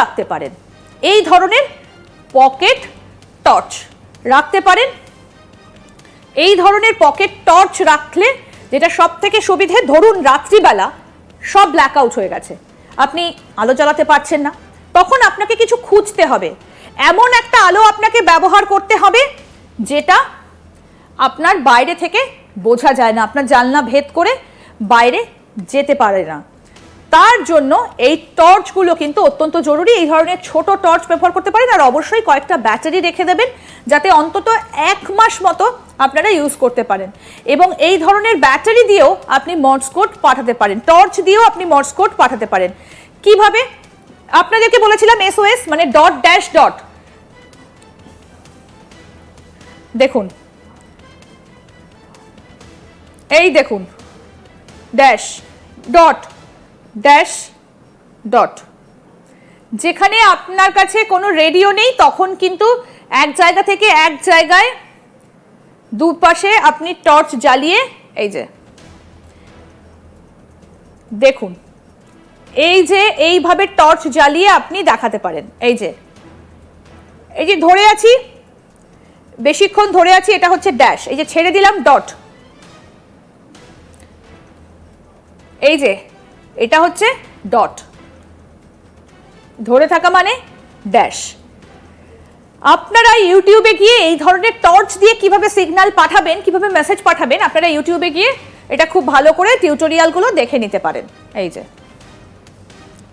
রাখতে পারেন। এই ধরনের পকেট টর্চ রাখতে পারেন। এই ধরনের পকেট টর্চ রাখলে যেটা সব থেকে সুবিধে, ধরুন রাত্রিবেলা সব ব্ল্যাক আউট হয়ে গেছে, আপনি আলো জ্বালাতে পারছেন না, তখন আপনাকে কিছু খুঁজতে হবে। এমন একটা আলো আপনাকে ব্যবহার করতে হবে যেটা আপনার বাইরে থেকে বোঝা যায় না, আপনার জানলা ভেদ করে বাইরে যেতে পারে না। তার জন্য এই টর্চগুলো কিন্তু অত্যন্ত জরুরি। এই ধরনের ছোট টর্চ ব্যবহার করতে পারেন আর অবশ্যই কয়েকটা ব্যাটারি রেখে দেবেন যাতে অন্তত এক মাস মতো আপনারা ইউজ করতে পারেন। এবং এই ধরনের ব্যাটারি দিয়েও আপনি মর্সকোড পাঠাতে পারেন। টর্চ দিয়েও আপনি মর্স কোড পাঠাতে পারেন। কীভাবে? আপনাদেরকে বলেছিলাম এসওএস মানে ডট ড্যাশ ডট। দেখুন। এই দেখুন। Dash dot. ড্যাশ ডট যেখানে আপনার কাছে কোনো রেডিও নেই, তখন কিন্তু এক জায়গা থেকে এক জায়গায় দুপাশে আপনি টর্চ জ্বালিয়ে, এই যে। দেখুন, এই যে এইভাবে টর্চ জ্বালিয়ে আপনি দেখাতে পারেন, এই যে। এই যে ধরে আছি, বেশিক্ষণ ধরে আছি, এটা হচ্ছে ড্যাশ এই যে ছেড়ে দিলাম ডট এই যে এটা হচ্ছে ডট। ধরে থাকা মানে ড্যাশ। আপনারা ইউটিউবে গিয়ে এই ধরনের টর্চ দিয়ে কীভাবে সিগন্যাল পাঠাবেন, কীভাবে মেসেজ পাঠাবেন, আপনারা ইউটিউবে গিয়ে এটা খুব ভালো করে টিউটোরিয়ালগুলো দেখে নিতে পারেন। এই যে।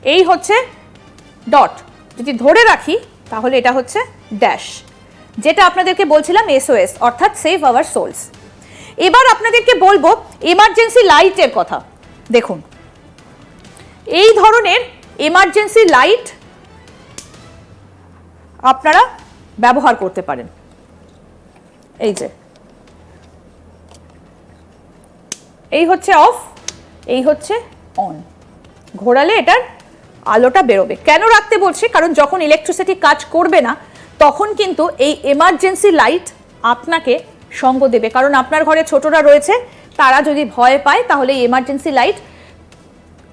এই হচ্ছে ডট। যদি ধরে রাখি, তাহলে এটা হচ্ছে ড্যাশ। যেটা আপনাদেরকে বলছিলাম এসওএস, অর্থাৎ সেভ আওয়ার সোলস। এবার আপনাদেরকে বলব, এমার্জেন্সি লাইটের কথা। দেখুন এই ধরনের এমার্জেন্সি লাইট আপনারা ব্যবহার করতে পারেন। এই যে। এই হচ্ছে অফ এই হচ্ছে অন ঘোরালে এটার আলোটা বেরোবে। কেন রাখতে বলছি? কারণ যখন ইলেকট্রিসিটি কাজ করবে না, তখন কিন্তু এই এমার্জেন্সি লাইট আপনাকে সঙ্গ দেবে। কারণ আপনার ঘরে ছোটরা রয়েছে, তারা যদি ভয় পায়, তাহলে এই এমার্জেন্সি লাইট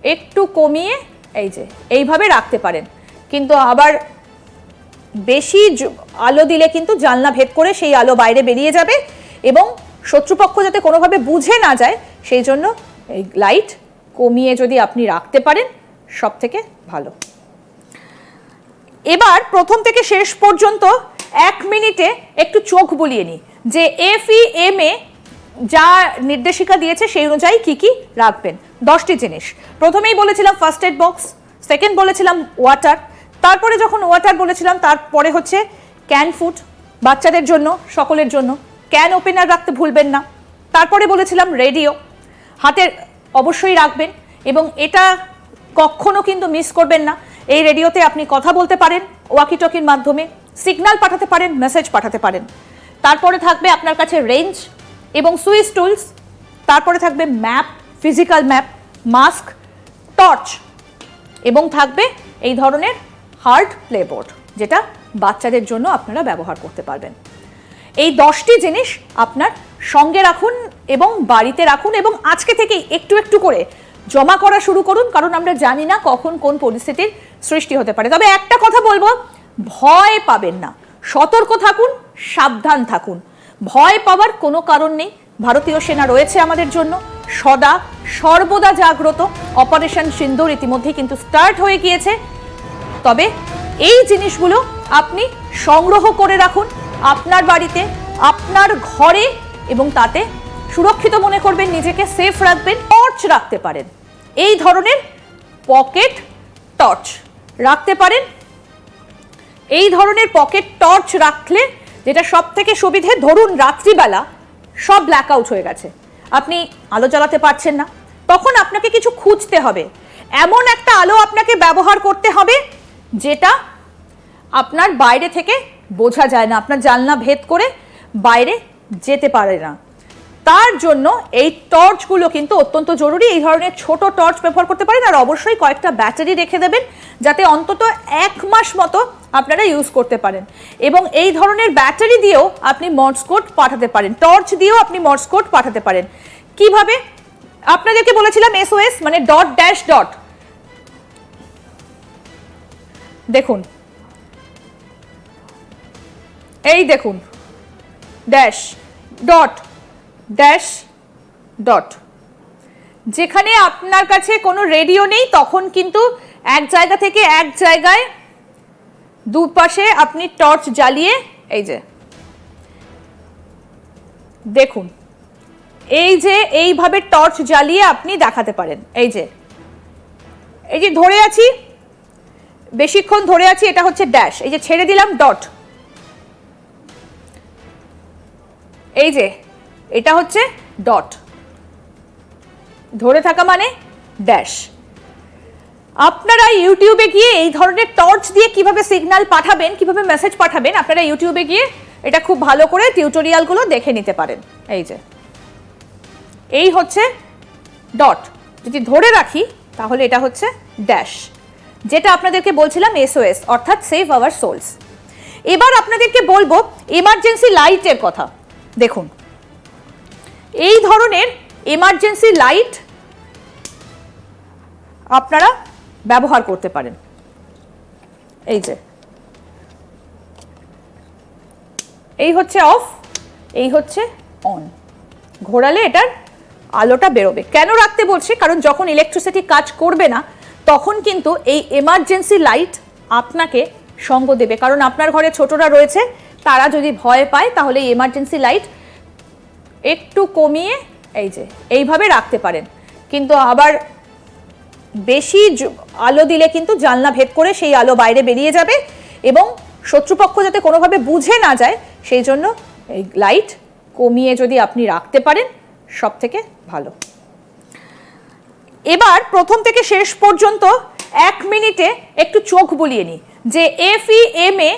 একটু কমিয়ে এই যে, এইভাবে রাখতে পারেন। কিন্তু আবার বেশি আলো দিলে কিন্তু জানলা ভেদ করে সেই আলো বাইরে বেরিয়ে যাবে এবং শত্রুপক্ষ যাতে কোনোভাবে বুঝে না যায়, সেই জন্য এই লাইট কমিয়ে যদি আপনি রাখতে পারেন সব থেকে ভালো। এবার প্রথম থেকে শেষ পর্যন্ত এক মিনিটে একটু চোখ বুলিয়ে নিই। যে এফ ই এম এ যা নির্দেশিকা দিয়েছে সেই অনুযায়ী কি কি রাখবেন? দশটি জিনিস। প্রথমেই বলেছিলাম ফার্স্ট এড বক্স সেকেন্ড বলেছিলাম ওয়াটার তারপরে যখন ওয়াটার বলেছিলাম, তারপরে হচ্ছে ক্যান ফুড বাচ্চাদের জন্য, সকলের জন্য। ক্যান ওপেনার রাখতে ভুলবেন না। তারপরে বলেছিলাম রেডিও হাতে অবশ্যই রাখবেন এবং এটা কখনো কিন্তু মিস করবেন না। এই রেডিওতে আপনি কথা বলতে পারেন ওয়াকি টকির মাধ্যমে সিগন্যাল পাঠাতে পারেন মেসেজ পাঠাতে পারেন। তারপরে থাকবে আপনার কাছে রেঞ্জ এবং সুইচ টুলস, তারপরে থাকবে map, physical map, mask, torch এবং থাকবে এই ধরনের হার্ড প্লেবোর্ড, যেটা বাচ্চাদের জন্য আপনারা ব্যবহার করতে পারবেন। এই দশটি জিনিস আপনার সঙ্গে রাখুন এবং বাড়িতে রাখুন এবং আজকে থেকেই একটু একটু করে জমা করা শুরু করুন, কারণ আমরা জানি না কখন কোন পরিস্থিতির সৃষ্টি হতে পারে। তবে একটা কথা বলব, ভয় পাবেন না। সতর্ক থাকুন, সাবধান থাকুন। ভয় পাওয়ার কোনো কারণ নেই। ভারতীয় সেনা রয়েছে আমাদের জন্য। সদা, সর্বদা জাগ্রত। অপারেশন সিন্দুর ইতিমধ্যেই কিন্তু স্টার্ট হয়ে গিয়েছে। তবে এই জিনিসগুলো আপনি সংগ্রহ করে রাখুন আপনার বাড়িতে, আপনার ঘরে এবং তাতে সুরক্ষিত মনে করবেন, নিজেকে সেফ রাখবেন টর্চ রাখতে পারেন। এই ধরনের পকেট টর্চ রাখতে পারেন। এই ধরনের পকেট টর্চ রাখলে যেটা সব থেকে সুবিধে, ধরুন রাত্রিবেলা সব ব্ল্যাক আউট হয়ে গেছে। আপনি আলো জ্বালাতে পারছেন না। তখন আপনাকে কিছু খুঁজতে হবে। এমন একটা আলো আপনাকে ব্যবহার করতে হবে যেটা আপনার বাইরে থেকে বোঝা যায় না, আপনার জানলা ভেদ করে বাইরে যেতে পারে না। তার জন্য এই টর্চগুলো কিন্তু অত্যন্ত জরুরি। এই ধরনের ছোট টর্চ ব্যবহার করতে পারেন আর অবশ্যই কয়েকটা ব্যাটারি রেখে দেবেন যাতে অন্তত এক মাস মতো আপনারা ইউজ করতে পারেন। এবং এই ধরনের ব্যাটারি দিয়েও আপনি মর্স কোড পাঠাতে পারেন। টর্চ দিয়েও আপনি মর্স কোড পাঠাতে পারেন। কীভাবে? আপনাদেরকে বলেছিলাম এসওএস মানে ডট ড্যাশ ডট। দেখুন। এই দেখুন। Dash dot. ড্যাশ ডট যেখানে আপনার কাছে কোনো রেডিও নেই, তখন কিন্তু এক জায়গা থেকে এক জায়গায় দুপাশে আপনি টর্চ জ্বালিয়ে, এই যে। দেখুন, এই যে এইভাবে টর্চ জ্বালিয়ে আপনি দেখাতে পারেন, এই যে। এই যে ধরে আছি, বেশিক্ষণ ধরে আছি, এটা হচ্ছে ড্যাশ এই যে ছেড়ে দিলাম ডট এই যে এটা হচ্ছে ডট। ধরে থাকা মানে ড্যাশ আপনারা ইউটিউবে গিয়ে এই ধরনের টর্চ দিয়ে কীভাবে সিগন্যাল পাঠাবেন, কীভাবে মেসেজ পাঠাবেন, আপনারা ইউটিউবে গিয়ে এটা খুব ভালো করে টিউটোরিয়ালগুলো দেখে নিতে পারেন। এই যে। এই হচ্ছে ডট যদি ধরে রাখি, তাহলে এটা হচ্ছে ড্যাশ যেটা আপনাদেরকে বলছিলাম এসওএস অর্থাৎ সেভ আওয়ার সোলস এবার আপনাদেরকে বলব এমার্জেন্সি লাইটের কথা। দেখুন এই ধরনের এমার্জেন্সি লাইট আপনারা ব্যবহার করতে পারেন। এই যে। এই হচ্ছে অফ এই হচ্ছে অন ঘোরালে এটার আলোটা বেরোবে। কেন রাখতে বলছি? কারণ যখন ইলেকট্রিসিটি কাজ করবে না, তখন কিন্তু এই এমার্জেন্সি লাইট আপনাকে সঙ্গ দেবে। কারণ আপনার ঘরে ছোটরা রয়েছে, তারা যদি ভয় পায়, তাহলে এই এমার্জেন্সি লাইট একটু কমিয়ে এই যে, এইভাবে রাখতে পারেন। কিন্তু আবার বেশি আলো দিলে কিন্তু জানলা ভেদ করে সেই আলো বাইরে বেরিয়ে যাবে এবং শত্রুপক্ষ যাতে কোনোভাবে বুঝে না যায়, সেই জন্য এই লাইট কমিয়ে যদি আপনি রাখতে পারেন সব থেকে ভালো। এবার প্রথম থেকে শেষ পর্যন্ত এক মিনিটে একটু চোখ বুলিয়ে নিই। যে এফ ই এম এ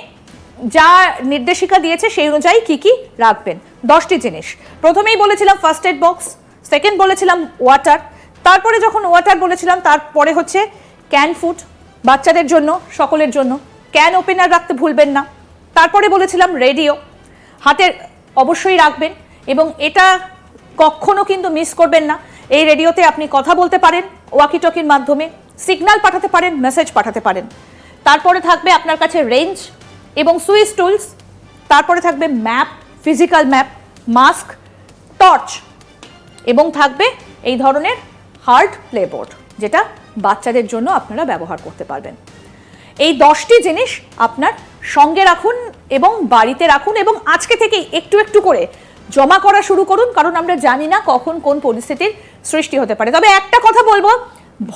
যা নির্দেশিকা দিয়েছে সেই অনুযায়ী কি কি রাখবেন? দশটি জিনিস। প্রথমেই বলেছিলাম ফার্স্ট এড বক্স সেকেন্ড বলেছিলাম ওয়াটার তারপরে যখন ওয়াটার বলেছিলাম, তারপরে হচ্ছে ক্যান ফুড বাচ্চাদের জন্য, সকলের জন্য। ক্যান ওপেনার রাখতে ভুলবেন না। তারপরে বলেছিলাম রেডিও হাতে অবশ্যই রাখবেন এবং এটা কখনো কিন্তু মিস করবেন না। এই রেডিওতে আপনি কথা বলতে পারেন ওয়াকিটকির মাধ্যমে সিগন্যাল পাঠাতে পারেন মেসেজ পাঠাতে পারেন। তারপরে থাকবে আপনার কাছে রেঞ্জ এবং সুইচ টুলস, তারপরে থাকবে map, physical map, mask, torch এবং থাকবে এই ধরনের হার্ড প্লেবোর্ড যেটা বাচ্চাদের জন্য আপনারা ব্যবহার করতে পারবেন। এই দশটি জিনিস আপনার সঙ্গে রাখুন এবং বাড়িতে রাখুন এবং আজকে থেকেই একটু একটু করে জমা করা শুরু করুন, কারণ আমরা জানি না কখন কোন পরিস্থিতির সৃষ্টি হতে পারে। তবে একটা কথা বলব,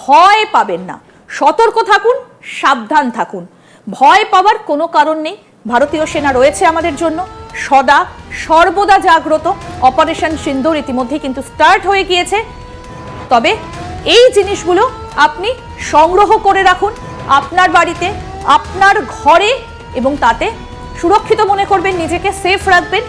ভয় পাবেন না। সতর্ক থাকুন, সাবধান থাকুন। ভয় পাওয়ার কোনো কারণ নেই। ভারতীয় সেনা রয়েছে আমাদের জন্য। সদা, সর্বদা জাগ্রত। অপারেশন সিন্দুর ইতিমধ্যেই কিন্তু স্টার্ট হয়ে গিয়েছে। তবে এই জিনিসগুলো আপনি সংগ্রহ করে রাখুন আপনার বাড়িতে, আপনার ঘরে এবং তাতে সুরক্ষিত মনে করবেন, নিজেকে সেফ রাখবেন।